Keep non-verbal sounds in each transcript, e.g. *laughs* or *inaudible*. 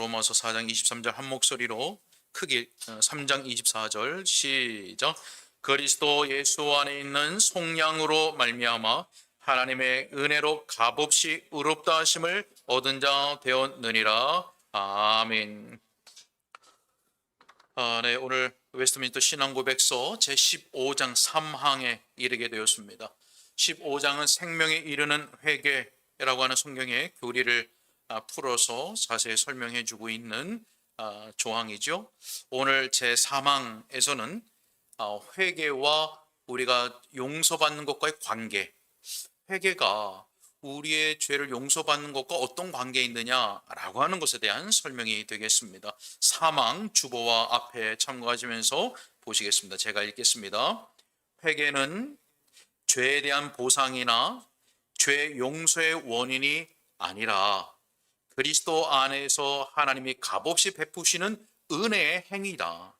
로마서 4장 23절 한 목소리로 크게 어, 3장 24절 시작 그리스도 예수 안에 있는 속량으로 말미암아 하나님의 은혜로 값없이 의롭다 하심을 얻은 자 되었느니라 아멘. 아, 네, 오늘 웨스트민스터 신앙고백서 제 15장 3항에 이르게 되었습니다. 15장은 생명에 이르는 회개라고 하는 성경의 교리를 아, 풀어서 자세히 설명해 주고 있는 아, 조항이죠. 오늘 제 3항에서는 아, 회개와 우리가 용서받는 것과의 관계, 회개가 우리의 죄를 용서받는 것과 어떤 관계에 있느냐라고 하는 것에 대한 설명이 되겠습니다. 사망 주보와 앞에 참고하시면서 보시겠습니다. 제가 읽겠습니다. 회개는 죄에 대한 보상이나 죄 용서의 원인이 아니라 그리스도 안에서 하나님이 값없이 베푸시는 은혜의 행위다.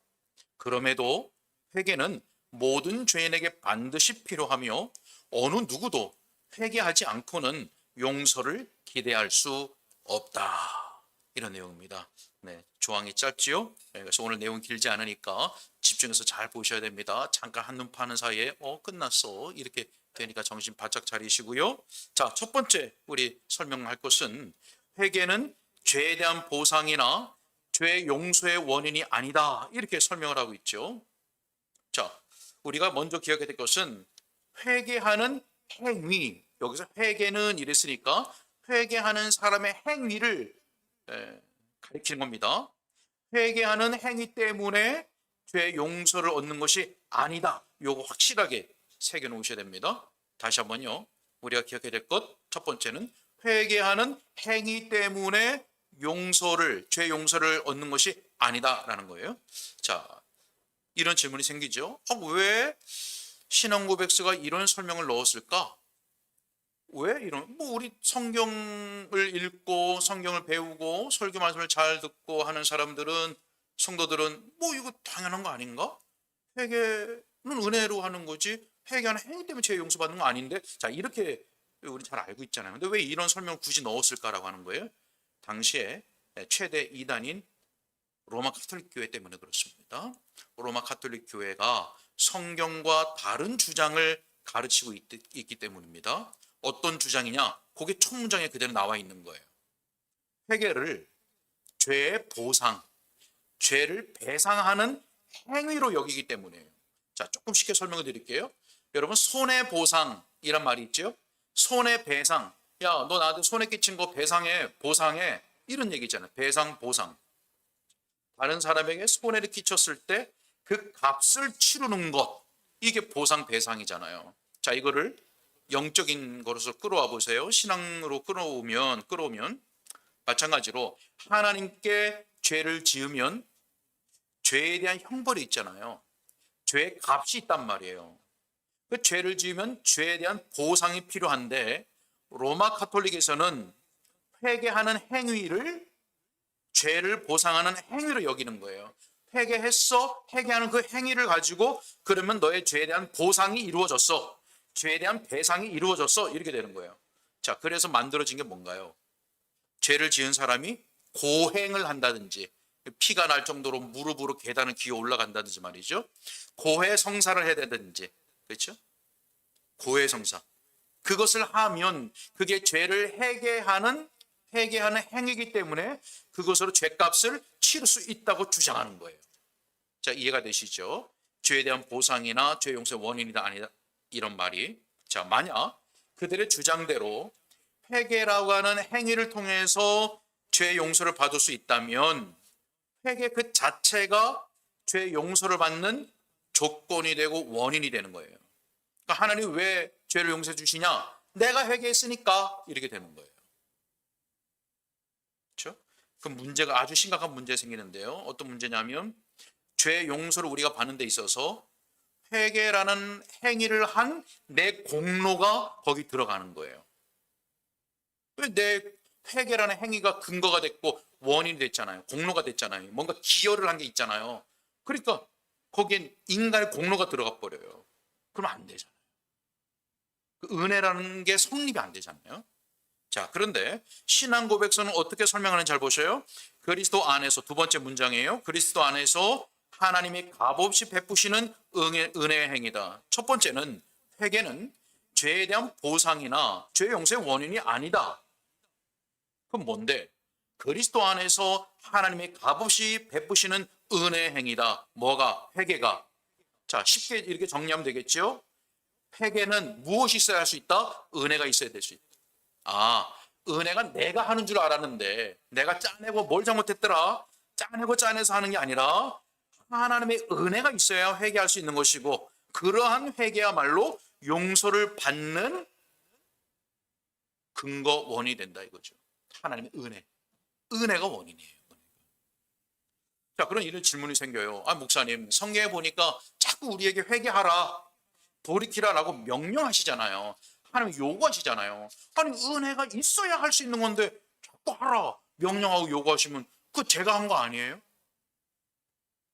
그럼에도 회개는 모든 죄인에게 반드시 필요하며 어느 누구도 회개하지 않고는 용서를 기대할 수 없다. 이런 내용입니다. 네, 조항이 짧지요? 네, 그래서 오늘 내용 길지 않으니까 집중해서 잘 보셔야 됩니다. 잠깐 한눈 파는 사이에 어 끝났어 이렇게 되니까 정신 바짝 차리시고요. 자, 첫 번째 우리 설명할 것은 회개는 죄에 대한 보상이나 죄 용서의 원인이 아니다 이렇게 설명을 하고 있죠. 자, 우리가 먼저 기억해야 될 것은 회개하는 행위 여기서 회개는 이랬으니까 회개하는 사람의 행위를 에, 가리키는 겁니다. 회개하는 행위 때문에 죄 용서를 얻는 것이 아니다. 요거 확실하게 새겨 놓으셔야 됩니다. 다시 한번요. 우리가 기억해야 될 것 첫 번째는 회개하는 행위 때문에 용서를 죄 용서를 얻는 것이 아니다라는 거예요. 자, 이런 질문이 생기죠. 아, 왜 신앙 고백서가 이런 설명을 넣었을까? 왜 이런 뭐 우리 성경을 읽고 성경을 배우고 설교 말씀을 잘 듣고 하는 사람들은 성도들은 뭐 이거 당연한 거 아닌가? 회개는 은혜로 하는 거지 회개하는 행위 때문에 죄 용서받는 거 아닌데 자 이렇게 우리 잘 알고 있잖아요. 근데 왜 이런 설명을 굳이 넣었을까라고 하는 거예요? 당시에 최대 이단인 로마 카톨릭 교회 때문에 그렇습니다. 로마 카톨릭 교회가 성경과 다른 주장을 가르치고 있, 기 때문입니다. 어떤 주장이냐? 그게 총문장에 그대로 나와 있는 거예요. 회개를 죄의 보상, 죄를 배상하는 행위로 여기기 때문이에요. 자, 조금 쉽게 설명을 드릴게요. 여러분, 손해 보상이란 말이 있죠? 손해배상. 야, 너 나한테 손해 끼친 거 배상해, 보상해. 이런 얘기 있잖아요. 배상, 보상. 다른 사람에게 손해를 끼쳤을 때 그 값을 치르는 것. 이게 보상, 배상이잖아요. 자, 이거를 영적인 것으로 끌어와 보세요. 신앙으로 끌어오면 끌어오면 마찬가지로 하나님께 죄를 지으면 죄에 대한 형벌이 있잖아요. 죄의 값이 있단 말이에요. 그 죄를 지으면 죄에 대한 보상이 필요한데 로마 카톨릭에서는 회개하는 행위를 죄를 보상하는 행위로 여기는 거예요. 회개했어. 회개하는 그 행위를 가지고 그러면 너의 죄에 대한 보상이 이루어졌어. 죄에 대한 배상이 이루어졌어. 이렇게 되는 거예요. 자, 그래서 만들어진 게 뭔가요? 죄를 지은 사람이 고행을 한다든지 피가 날 정도로 무릎으로 계단을 기어 올라간다든지 말이죠. 고해 성사를 해야 되든지 그렇죠? 고해 성사. 그것을 하면 그게 죄를 회개하는 회개하는 행위이기 때문에 그것으로 죄값을 치를 수 있다고 주장하는 거예요. 자, 이해가 되시죠? 죄에 대한 보상이나 죄 용서의 원인이다 아니다 이런 말이 자 만약 그들의 주장대로 회개라고 하는 행위를 통해서 죄 용서를 받을 수 있다면 회개 그 자체가 죄 용서를 받는 조건이 되고 원인이 되는 거예요. 그러니까 하나님 왜 죄를 용서해 주시냐? 내가 회개했으니까 이렇게 되는 거예요. 그렇죠? 그 문제가 아주 심각한 문제 생기는데요. 어떤 문제냐면 죄 용서를 우리가 받는 데 있어서 회개라는 행위를 한 내 공로가 거기 들어가는 거예요. 내 회개라는 행위가 근거가 됐고 원인이 됐잖아요. 공로가 됐잖아요. 뭔가 기여를 한 게 있잖아요. 그러니까 거기엔 인간의 공로가 들어가 버려요. 그러면 안 되잖아요. 그 은혜라는 게 성립이 안 되잖아요. 자, 그런데 신앙 고백서는 어떻게 설명하는지 잘 보셔요. 그리스도 안에서 두 번째 문장이에요. 그리스도 안에서 하나님이 값없이 베푸시는 은혜, 은혜의 행위다. 첫 번째는 회개는 죄에 대한 보상이나 죄 용서의 원인이 아니다. 그럼 뭔데? 그리스도 안에서 하나님이 값없이 베푸시는 은혜의 행위다. 뭐가? 회개가. 자, 쉽게 이렇게 정리하면 되겠죠? 회개는 무엇이 있어야 할 수 있다? 은혜가 있어야 될 수 있다. 아, 은혜가 내가 하는 줄 알았는데 내가 짜내고 뭘 잘못했더라? 짜내고 짜내서 하는 게 아니라 하나님의 은혜가 있어야 회개할 수 있는 것이고 그러한 회개야말로 용서를 받는 근거 원이 된다 이거죠. 하나님의 은혜. 은혜가 원인이에요. 자, 그런 이런 질문이 생겨요. 아, 목사님, 성경에 보니까 자꾸 우리에게 회개하라, 돌이키라라고 명령하시잖아요. 하나님 요구하시잖아요. 아니, 은혜가 있어야 할 수 있는 건데 자꾸 하라, 명령하고 요구하시면 그 제가 한 거 아니에요?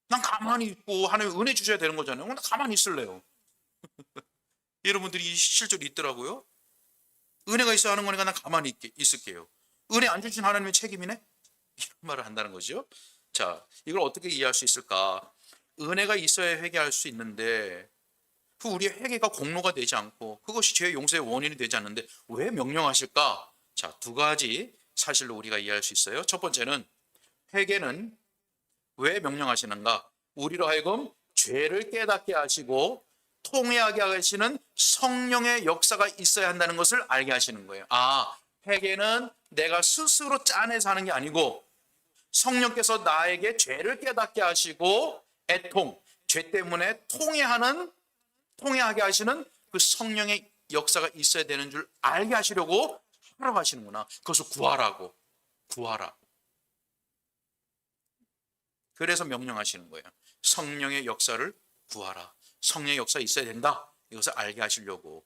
난 가만히 있고 하나님 은혜 주셔야 되는 거잖아요. 나 가만히 있을래요. *laughs* 여러분들이 실제로 있더라고요. 은혜가 있어야 하는 거니까 난 가만히 있을게요. 은혜 안 주신 하나님의 책임이네? *laughs* 이런 말을 한다는 거죠. 자, 이걸 어떻게 이해할 수 있을까? 은혜가 있어야 회개할 수 있는데 그 우리의 회개가 공로가 되지 않고 그것이 죄의 용서의 원인이 되지 않는데 왜 명령하실까? 자, 두 가지 사실로 우리가 이해할 수 있어요. 첫 번째는 회개는 왜 명령하시는가? 우리로 하여금 죄를 깨닫게 하시고 통회하게 하시는 성령의 역사가 있어야 한다는 것을 알게 하시는 거예요. 아, 회개는 내가 스스로 짜내서 하는 게 아니고 성령께서 나에게 죄를 깨닫게 하시고 애통, 죄 때문에 통회하는 통회하게 하시는 그 성령의 역사가 있어야 되는 줄 알게 하시려고 하라고 하시는구나. 그것을 구하라고. 구하라. 그래서 명령하시는 거예요. 성령의 역사를 구하라. 성령의 역사 있어야 된다. 이것을 알게 하시려고.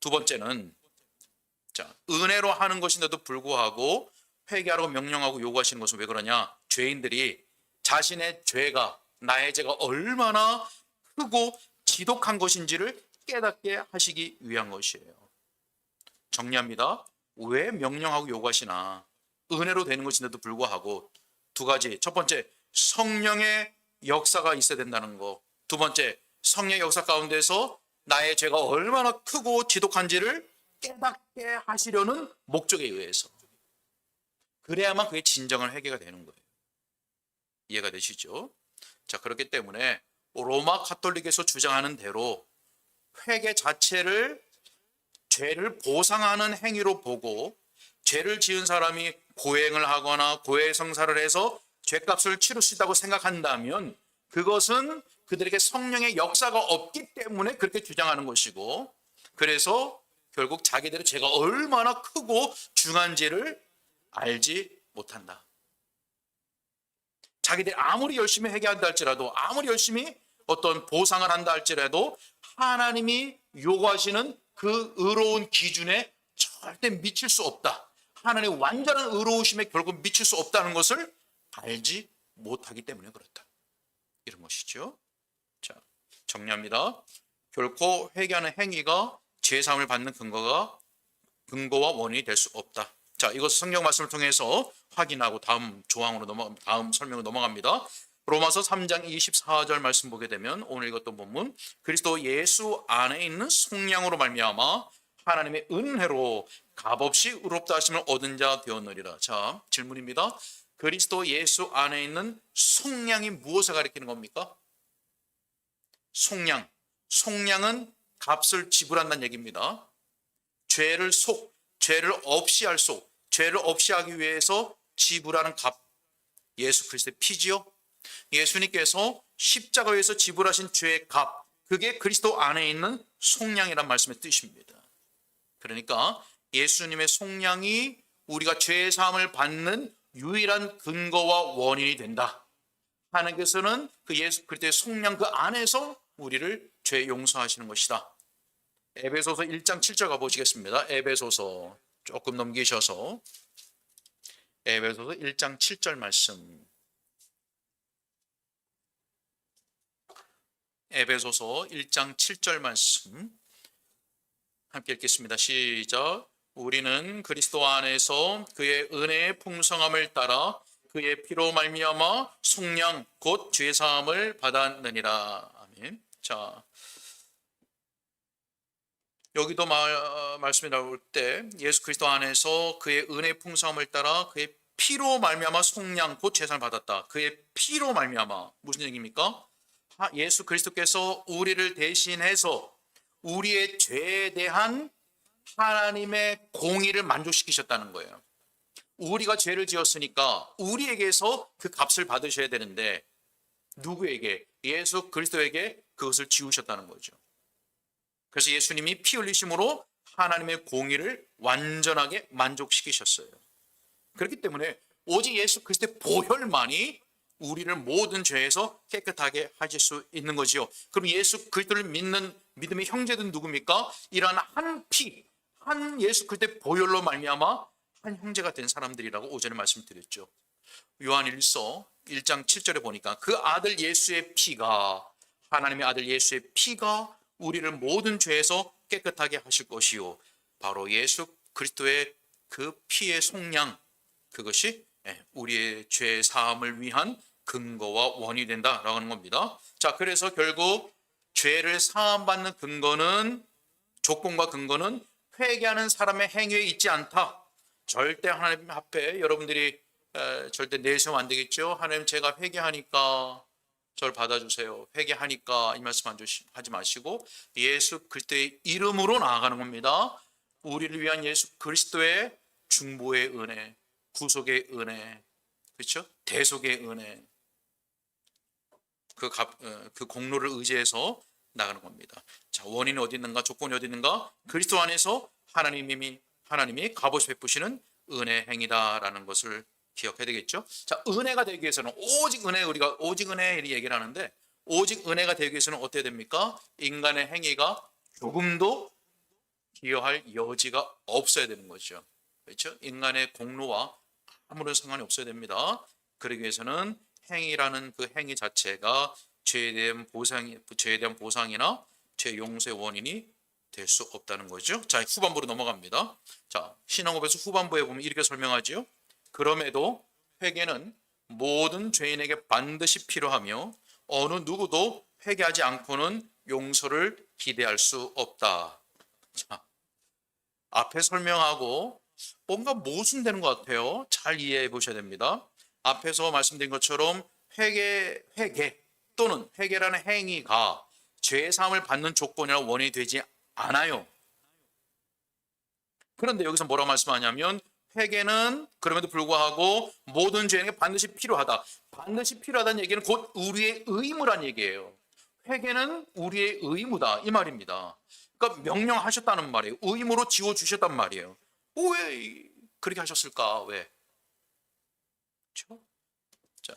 두 번째는 자, 은혜로 하는 것인데도 불구하고 회개하라고 명령하고 요구하시는 것은 왜 그러냐? 죄인들이 자신의 죄가 나의 죄가 얼마나 크고 지독한 것인지를 깨닫게 하시기 위한 것이에요. 정리합니다. 왜 명령하고 요구하시나? 은혜로 되는 것인데도 불구하고 두 가지. 첫 번째, 성령의 역사가 있어야 된다는 거. 두 번째, 성령의 역사 가운데서 나의 죄가 얼마나 크고 지독한지를 깨닫게 하시려는 목적에 의해서. 그래야만 그게 진정한 회개가 되는 거예요. 이해가 되시죠? 자, 그렇기 때문에 로마 카톨릭에서 주장하는 대로 회개 자체를 죄를 보상하는 행위로 보고 죄를 지은 사람이 고행을 하거나 고해 성사를 해서 죄값을 치를 수 있다고 생각한다면 그것은 그들에게 성령의 역사가 없기 때문에 그렇게 주장하는 것이고 그래서 결국 자기들의 죄가 얼마나 크고 중한지를 알지 못한다. 자기들이 아무리 열심히 회개한다 할지라도 아무리 열심히 어떤 보상을 한다 할지라도 하나님이 요구하시는 그 의로운 기준에 절대 미칠 수 없다. 하나님의 완전한 의로우심에 결국 미칠 수 없다는 것을 알지 못하기 때문에 그렇다. 이런 것이죠. 자, 정리합니다. 결코 회개하는 행위가 죄사함을 받는 근거가 근거와 원인이 될 수 없다. 자, 이것을 성경 말씀을 통해서 확인하고 다음 조항으로 넘어 다음 설명으로 넘어갑니다. 로마서 3장 24절 말씀 보게 되면 오늘 읽었던 본문 그리스도 예수 안에 있는 속량으로 말미암아 하나님의 은혜로 값없이 의롭다 하심을 얻은 자 되었느리라. 자, 질문입니다. 그리스도 예수 안에 있는 속량이 무엇을 가리키는 겁니까? 속량. 속량은 값을 지불한다는 얘기입니다. 죄를 속, 죄를 없이 할 속, 죄를 없이 하기 위해서 지불하는 값. 예수 그리스도의 피지요. 예수님께서 십자가에서 지불하신 죄의 값. 그게 그리스도 안에 있는 속량이란 말씀의 뜻입니다. 그러니까 예수님의 속량이 우리가 죄의 사함을 받는 유일한 근거와 원인이 된다. 하나님께서는 그 예수 그리스도의 속량 그 안에서 우리를 죄 용서하시는 것이다. 에베소서 1장 7절 가보시겠습니다. 에베소서 조금 넘기셔서 에베소서 1장 7절 말씀 에베소서 1장 7절 말씀 함께 읽겠습니다. 시작 우리는 그리스도 안에서 그의 은혜의 풍성함을 따라 그의 피로 말미암아 속량 곧 죄 사함을 받았느니라. 아멘. 자. 여기도 말, 말씀이 나올 때 예수 그리스도 안에서 그의 은혜의 풍성함을 따라 그의 피로 말미암아 속량 곧 죄상을 받았다. 그의 피로 말미암아 무슨 얘기입니까? 하- 예수 그리스도께서 우리를 대신해서 우리의 죄에 대한 하나님의 공의를 만족시키셨다는 거예요. 우리가 죄를 지었으니까 우리에게서 그 값을 받으셔야 되는데 누구에게? 예수 그리스도에게 그것을 지우셨다는 거죠. 그래서 예수님이 피 흘리심으로 하나님의 공의를 완전하게 만족시키셨어요. 그렇기 때문에 오직 예수 그리스도의 보혈만이 우리를 모든 죄에서 깨끗하게 하실 수 있는 거지요. 그럼 예수 그리스도를 믿는 믿음의 형제들은 누굽니까? 이러한 한 피, 한 예수 그리스도의 보혈로 말미암아 한 형제가 된 사람들이라고 오전에 말씀드렸죠. 요한 1서 1장 7절에 보니까 그 아들 예수의 피가 하나님의 아들 예수의 피가 우리를 모든 죄에서 깨끗하게 하실 것이요. 바로 예수 그리스도의 그 피의 속량 그것이 예, 우리의 죄 사함을 위한 근거와 원이 된다라고 하는 겁니다. 자, 그래서 결국 죄를 사함 받는 근거는 조건과 근거는 회개하는 사람의 행위에 있지 않다. 절대 하나님 앞에 여러분들이 에, 절대 내세우면 안 되겠죠. 하나님 제가 회개하니까 저를 받아주세요. 회개하니까 이 말씀 안 주시, 하지 마시고 예수 그리스도의 이름으로 나아가는 겁니다. 우리를 위한 예수 그리스도의 중보의 은혜, 구속의 은혜, 그렇죠? 대속의 은혜, 그, 값, 어, 그 공로를 의지해서 나가는 겁니다. 자, 원인이 어디 있는가, 조건이 어디 있는가? 그리스도 안에서 하나님이 하나님이 값없이 베푸시는 은혜 행위다라는 것을 기억해야 되겠죠. 자, 은혜가 되기 위해서는 오직 은혜 우리가 오직 은혜 이 얘기를 하는데 오직 은혜가 되기 위해서는 어떻게 됩니까? 인간의 행위가 조금도 기여할 여지가 없어야 되는 거죠. 그렇죠? 인간의 공로와 아무런 상관이 없어야 됩니다. 그러기 위해서는 행위라는 그 행위 자체가 죄에 대한 보상, 죄에 대한 보상이나 죄 용서의 원인이 될 수 없다는 거죠. 자, 후반부로 넘어갑니다. 자, 신앙고백서 후반부에 보면 이렇게 설명하지요. 그럼에도 회개는 모든 죄인에게 반드시 필요하며 어느 누구도 회개하지 않고는 용서를 기대할 수 없다. 자, 앞에 설명하고 뭔가 모순되는 것 같아요. 잘 이해해 보셔야 됩니다. 앞에서 말씀드린 것처럼 회개, 회개 또는 회개라는 행위가 죄 사함을 받는 조건이나 원인이 되지 않아요. 그런데 여기서 뭐라고 말씀하냐면 회개는 그럼에도 불구하고 모든 죄인에게 반드시 필요하다. 반드시 필요하다는 얘기는 곧 우리의 의무란 얘기예요. 회개는 우리의 의무다 이 말입니다. 그러니까 명령하셨다는 말이에요. 의무로 지워 주셨단 말이에요. 어, 왜 그렇게 하셨을까? 왜? 그렇죠? 자,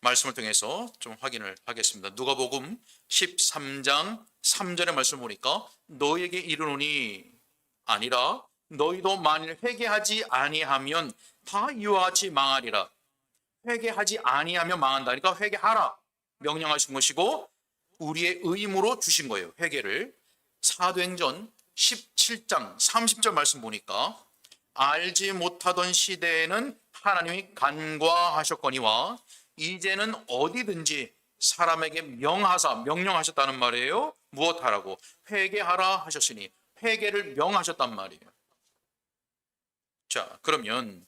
말씀을 통해서 좀 확인을 하겠습니다. 누가복음 13장 3절의 말씀을 보니까 너에게 이르노니 아니라 너희도 만일 회개하지 아니하면 다 이와 같이 망하리라. 회개하지 아니하면 망한다. 그러니까 회개하라. 명령하신 것이고 우리의 의무로 주신 거예요. 회개를. 사도행전 17장 30절 말씀 보니까 알지 못하던 시대에는 하나님이 간과하셨거니와 이제는 어디든지 사람에게 명하사 명령하셨다는 말이에요. 무엇하라고 회개하라 하셨으니 회개를 명하셨단 말이에요. 자, 그러면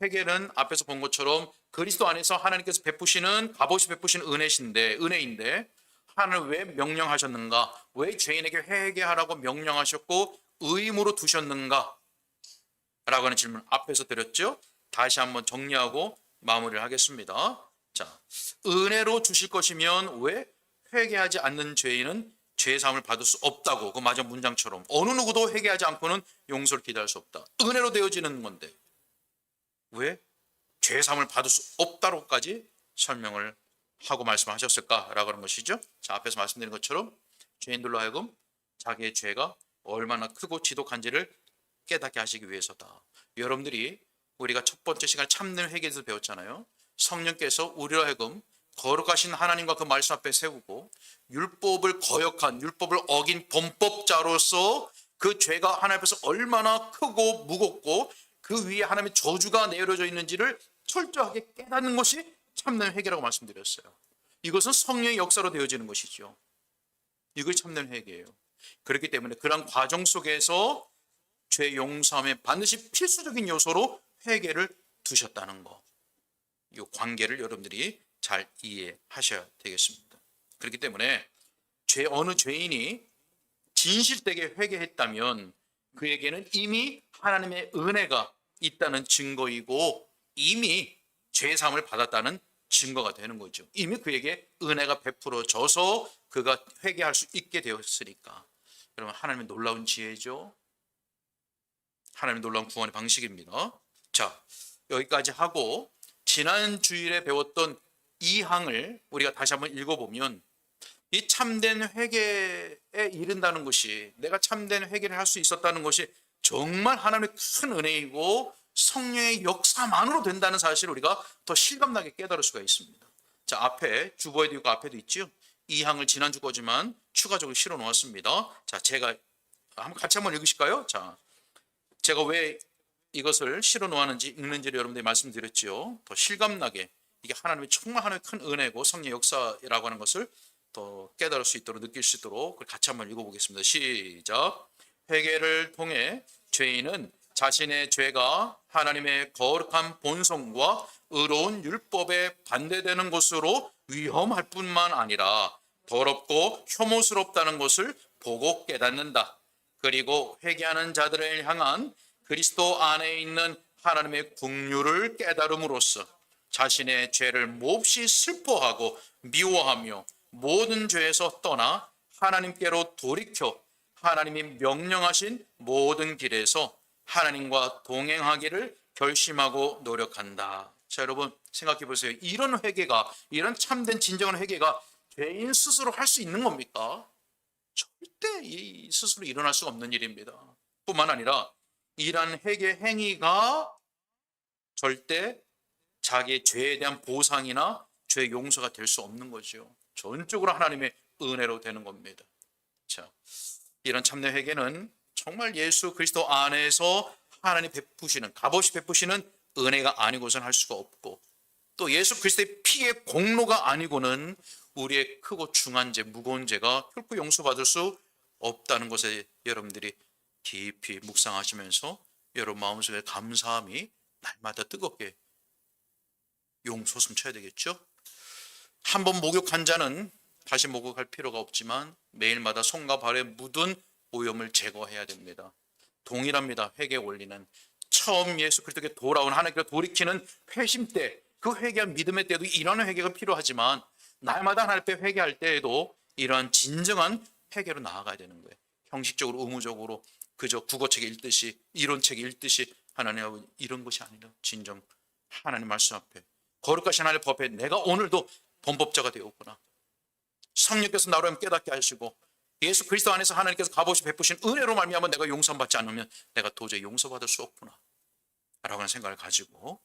회개는 앞에서 본 것처럼 그리스도 안에서 하나님께서 베푸시는 값없이 베푸시는 은혜신데 은혜인데 하나님 왜 명령하셨는가? 왜 죄인에게 회개하라고 명령하셨고 의무로 두셨는가? 라고 하는 질문 앞에서 드렸죠. 다시 한번 정리하고 마무리를 하겠습니다. 자, 은혜로 주실 것이면 왜 회개하지 않는 죄인은 죄 사함을 받을 수 없다고 그 마저 문장처럼 어느 누구도 회개하지 않고는 용서를 기대할 수 없다. 은혜로 되어지는 건데 왜 죄 사함을 받을 수 없다로까지 설명을 하고 말씀하셨을까라고 하는 것이죠. 자, 앞에서 말씀드린 것처럼 죄인들로 하여금 자기의 죄가 얼마나 크고 지독한지를 깨닫게 하시기 위해서다. 여러분들이 우리가 첫 번째 시간 참는 회개에서 배웠잖아요. 성령께서 우리로 하여금 거룩하신 하나님과 그 말씀 앞에 세우고 율법을 거역한 율법을 어긴 범법자로서 그 죄가 하나님 앞에서 얼마나 크고 무겁고 그 위에 하나님의 저주가 내려져 있는지를 철저하게 깨닫는 것이 참된 회개라고 말씀드렸어요. 이것은 성령의 역사로 되어지는 것이죠. 이걸 참된 회개예요. 그렇기 때문에 그런 과정 속에서 죄 용서함에 반드시 필수적인 요소로 회개를 두셨다는 거. 이 관계를 여러분들이 잘 이해하셔야 되겠습니다. 그렇기 때문에 죄 어느 죄인이 진실되게 회개했다면 그에게는 이미 하나님의 은혜가 있다는 증거이고 이미 죄 사함을 받았다는 증거가 되는 거죠. 이미 그에게 은혜가 베풀어져서 그가 회개할 수 있게 되었으니까. 여러분 하나님의 놀라운 지혜죠. 하나님의 놀라운 구원의 방식입니다. 자, 여기까지 하고 지난 주일에 배웠던 이 항을 우리가 다시 한번 읽어보면 이 참된 회개에 이른다는 것이 내가 참된 회개를 할 수 있었다는 것이 정말 하나님의 큰 은혜이고 성령의 역사만으로 된다는 사실을 우리가 더 실감나게 깨달을 수가 있습니다. 자, 앞에 주보에도 있고 앞에도 있죠. 이 항을 지난주 거지만 추가적으로 실어 놓았습니다. 자, 제가 한번 같이 한번 읽으실까요? 자, 제가 왜 이것을 실어 놓았는지 읽는지를 여러분들이 말씀드렸죠. 더 실감나게 이게 하나님의 정말 하나님의 큰 은혜고 성령 역사라고 하는 것을 더 깨달을 수 있도록 느낄 수 있도록 같이 한번 읽어보겠습니다. 시작. 회개를 통해 죄인은 자신의 죄가 하나님의 거룩한 본성과 의로운 율법에 반대되는 것으로 위험할 뿐만 아니라 더럽고 혐오스럽다는 것을 보고 깨닫는다. 그리고 회개하는 자들을 향한 그리스도 안에 있는 하나님의 국류를 깨달음으로써 자신의 죄를 몹시 슬퍼하고 미워하며 모든 죄에서 떠나 하나님께로 돌이켜 하나님이 명령하신 모든 길에서 하나님과 동행하기를 결심하고 노력한다. 자, 여러분 생각해 보세요. 이런 회개가 이런 참된 진정한 회개가 죄인 스스로 할 수 있는 겁니까? 절대 이 스스로 일어날 수가 없는 일입니다. 뿐만 아니라 이러한 회개 행위가 절대 자기의 죄에 대한 보상이나 죄 용서가 될 수 없는 거죠. 전적으로 하나님의 은혜로 되는 겁니다. 자, 이런 참된 회개는 정말 예수 그리스도 안에서 하나님 베푸시는 값없이 베푸시는 은혜가 아니고선 할 수가 없고 또 예수 그리스도의 피의 공로가 아니고는 우리의 크고 중한 죄, 무거운 죄가 결코 용서받을 수 없다는 것에 여러분들이 깊이 묵상하시면서 여러분 마음속에 감사함이 날마다 뜨겁게 용솟음 쳐야 되겠죠? 한 번 목욕한 자는 다시 목욕할 필요가 없지만 매일마다 손과 발에 묻은 오염을 제거해야 됩니다. 동일합니다. 회개 원리는 처음 예수 그리스도께 돌아온 하나님께 돌이키는 회심 때, 그 회개한 믿음의 때도 이런 회개가 필요하지만 날마다 하나님 앞에 회개할 때에도 이러한 진정한 회개로 나아가야 되는 거예요. 형식적으로 의무적으로 그저 국어책 읽듯이 이론책 읽듯이 하나님 아버지 이런 것이 아니라 진정 하나님 말씀 앞에 거룩하신 하나님 법 앞에 내가 오늘도 범법자가 되었구나. 성령께서 나로 깨닫게 하시고 예수 그리스도 안에서 하나님께서 값없이 베푸신 은혜로 말미암아 내가 용서받지 않으면 내가 도저히 용서받을 수 없구나. 라고 하는 생각을 가지고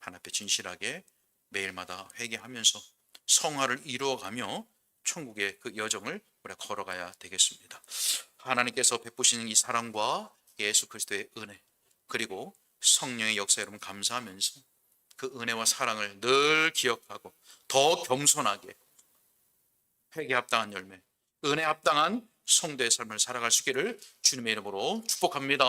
하나님 앞에 진실하게 매일마다 회개하면서 성화를 이루어가며 천국의 그 여정을 우리가 걸어가야 되겠습니다. 하나님께서 베푸시는 이 사랑과 예수 그리스도의 은혜 그리고 성령의 역사 여러분 감사하면서 그 은혜와 사랑을 늘 기억하고 더 겸손하게 회개 합당한 열매, 은혜 합당한 성도의 삶을 살아갈 수 있기를 주님의 이름으로 축복합니다.